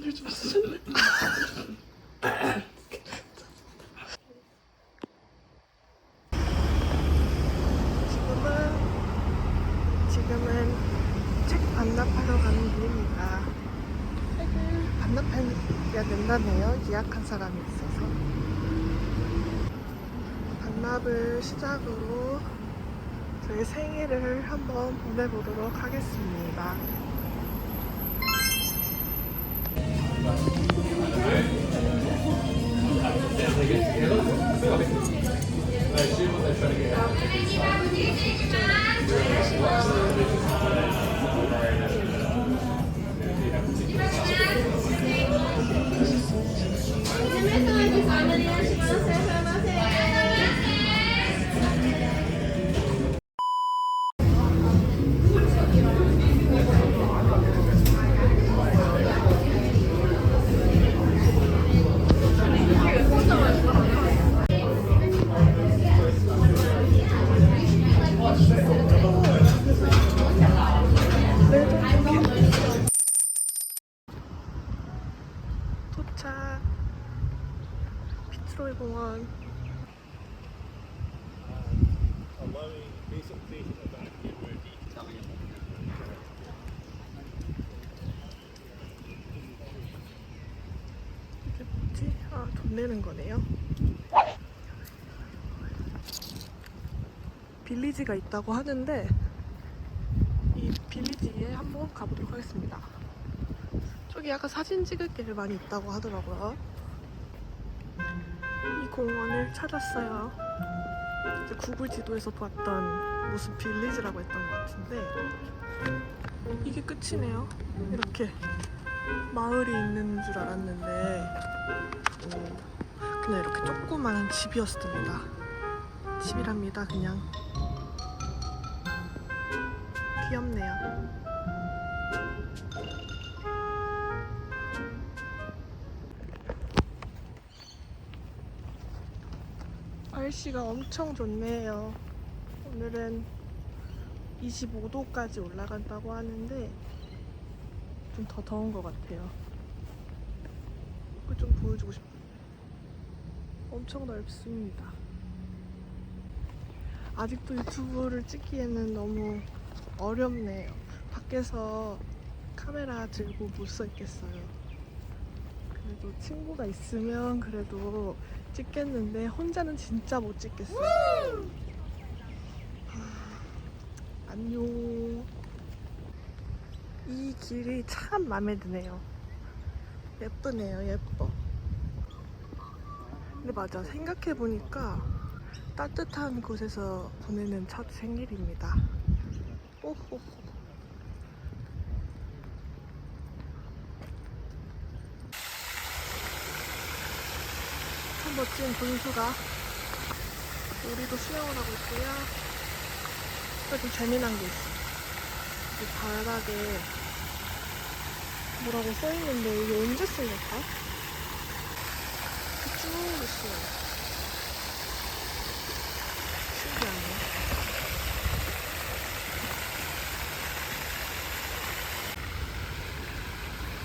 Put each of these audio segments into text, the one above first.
지금은, 지금은 책 반납하러 가는 길입니다. 책을 반납해야 된다네요. 예약한 사람이 있어서. 반납을 시작으로 저희 생일을 한번 보내보도록 하겠습니다. 내는 거네요. 빌리지가 있다고 하는데 이 빌리지에 한번 가보도록 하겠습니다. 저기 약간 사진 찍을 게 많이 있다고 하더라고요. 이 공원을 찾았어요. 이제 구글 지도에서 봤던 무슨 빌리지라고 했던 것 같은데 이게 끝이네요. 이렇게 마을이 있는 줄 알았는데 오, 그냥 이렇게 조그마한 집이었습니다. 집이랍니다, 그냥. 귀엽네요. 날씨가 엄청 좋네요. 오늘은 25도까지 올라간다고 하는데 좀 더 더운 것 같아요. 이거 좀 보여주고 싶어요. 엄청 넓습니다. 아직도 유튜브를 찍기에는 너무 어렵네요. 밖에서 카메라 들고 못 서 있겠어요. 그래도 친구가 있으면 그래도 찍겠는데 혼자는 진짜 못 찍겠어요. 하, 안녕. 이 길이 참 마음에 드네요. 예쁘네요, 예뻐. 근데 맞아, 생각해보니까 따뜻한 곳에서 보내는 첫 생일입니다. 오호호. 참 멋진 분수가 우리도 수영을 하고 있고요. 좀 재미난 게 있어. 이 바닥에 뭐라고 써있는데 이게 언제 쓰일까? 쭉 있어요. 신기하네.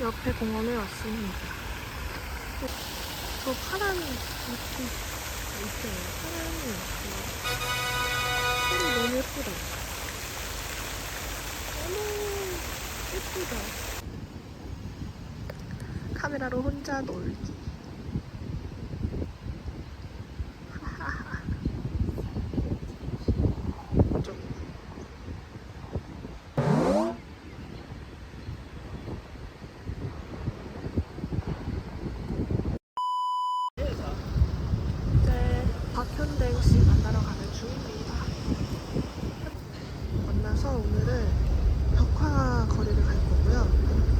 옆에 공원에 왔습니다. 저 파란 잎이 있어요. 있어요. 소리 너무 예쁘다. 어머, 예쁘다. 카메라로 혼자 놀기. 오늘은 벽화 거리를 갈 거고요.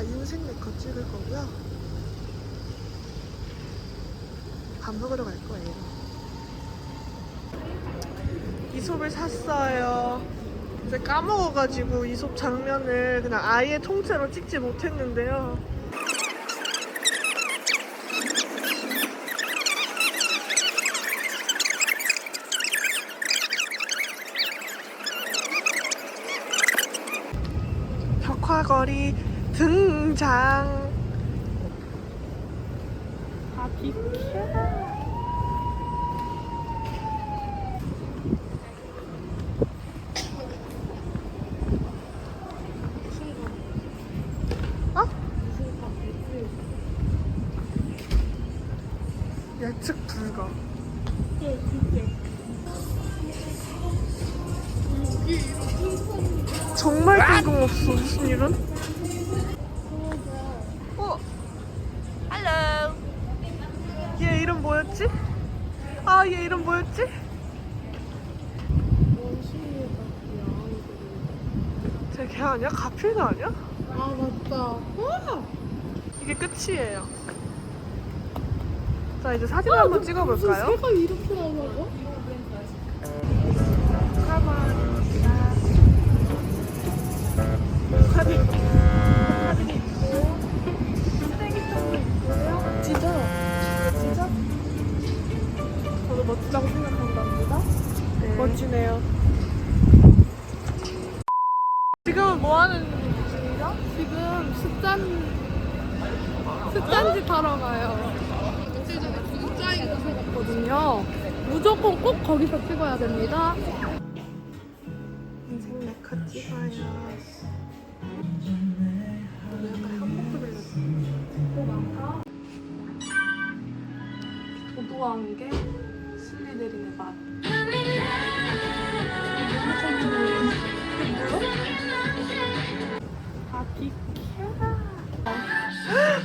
이따가 인생 네컷 찍을 거고요. 밥 먹으러 갈 거예요. 이솝을 샀어요. 이제 까먹어가지고 이솝 장면을 그냥 아예 통째로 찍지 못했는데요. 벽화거리 등장. 아 비켜. 어? 예측 불가. 정말 뜬금없어 무슨 일은? 이름 뭐였지? 아 얘 이름 뭐였지? 쟤걔 아니야? 가필드 아니야? 아 맞다. 와. 이게 끝이에요. 자 이제 사진 한번 찍어볼까요? 새가 이렇게 나오 뭐 하는 중이죠? 지금 숫잔 숫잔지 타러 가요. 며칠 전에 구독자인 곳에 갔거든요. 무조건 꼭 거기서 찍어야 됩니다. 인생 메카 찍어요.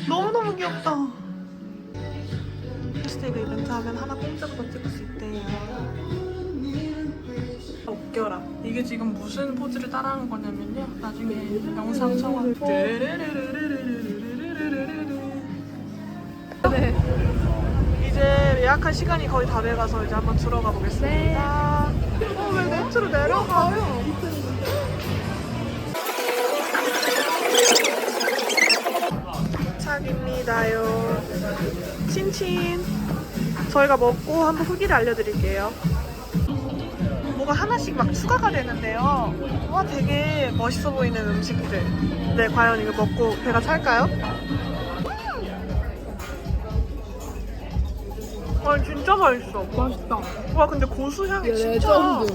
너무너무 귀엽다. 스테이크 이벤트 하면 하나 공짜로 더 찍을 수 있대요. 웃겨라. 이게 지금 무슨 포즈를 따라하는 거냐면요. 나중에 영상 청화. 네. 이제 예약한 시간이 거의 다 돼가서 이제 한번 들어가 보겠습니다. 어, 왜 넷으로 내려가요? 도착입니다요. 친친. 저희가 먹고 한번 후기를 알려드릴게요. 뭐가 하나씩 막 추가가 되는데요. 와, 되게 멋있어 보이는 음식들. 네, 과연 이거 먹고 배가 찰까요? 와, 진짜 맛있어. 맛있다. 와, 근데 고수향이 진짜.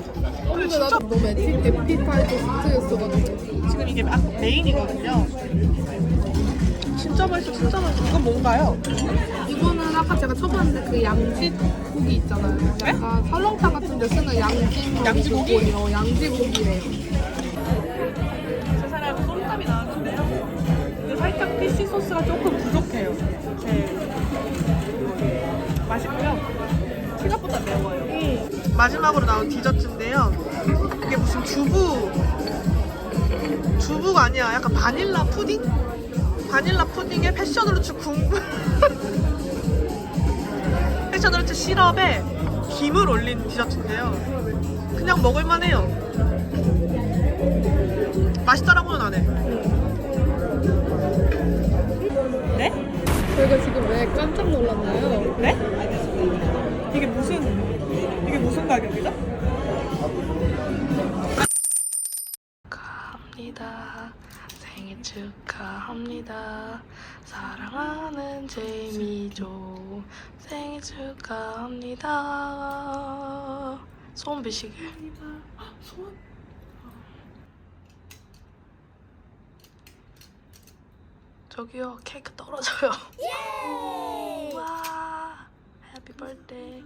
근데 진짜 너무 에피, 에피타이저스트였어가지고. 지금 이게 아, 메인이거든요. 진짜 맛있어, 진짜 맛있어. 이건 뭔가요? 이거는 아까 제가 쳐봤는데 그 양지 고기 있잖아요. 약간 설렁탕 같은 데 쓰는 양지 양지 고기? 어, 양지 고기래요. 제 사람은 쏨땀이 나왔는데요. 근데 살짝 피쉬 소스가 조금 부족해요. 네. 맛있고요. 생각보다 매워요. 마지막으로 나온 디저트인데요. 이게 무슨 두부, 두부가 아니야. 약간 바닐라 푸딩? 바닐라 푸딩에 패션으로츠 국물. 패션으로츠 시럽에 김을 올린 디저트인데요. 그냥 먹을만해요. 맛있다라고는 안 해. 네? 저희가 지금 왜 깜짝 놀랐나요? 네? 이게 무슨 이게 무슨 가격이죠? 축하합니다. 생일 축하합니다. 사랑하는 제이미조 생일 축하합니다. 소원 비시게. 소원? 저기요 케이크 떨어져요. 와, 해피 birthday.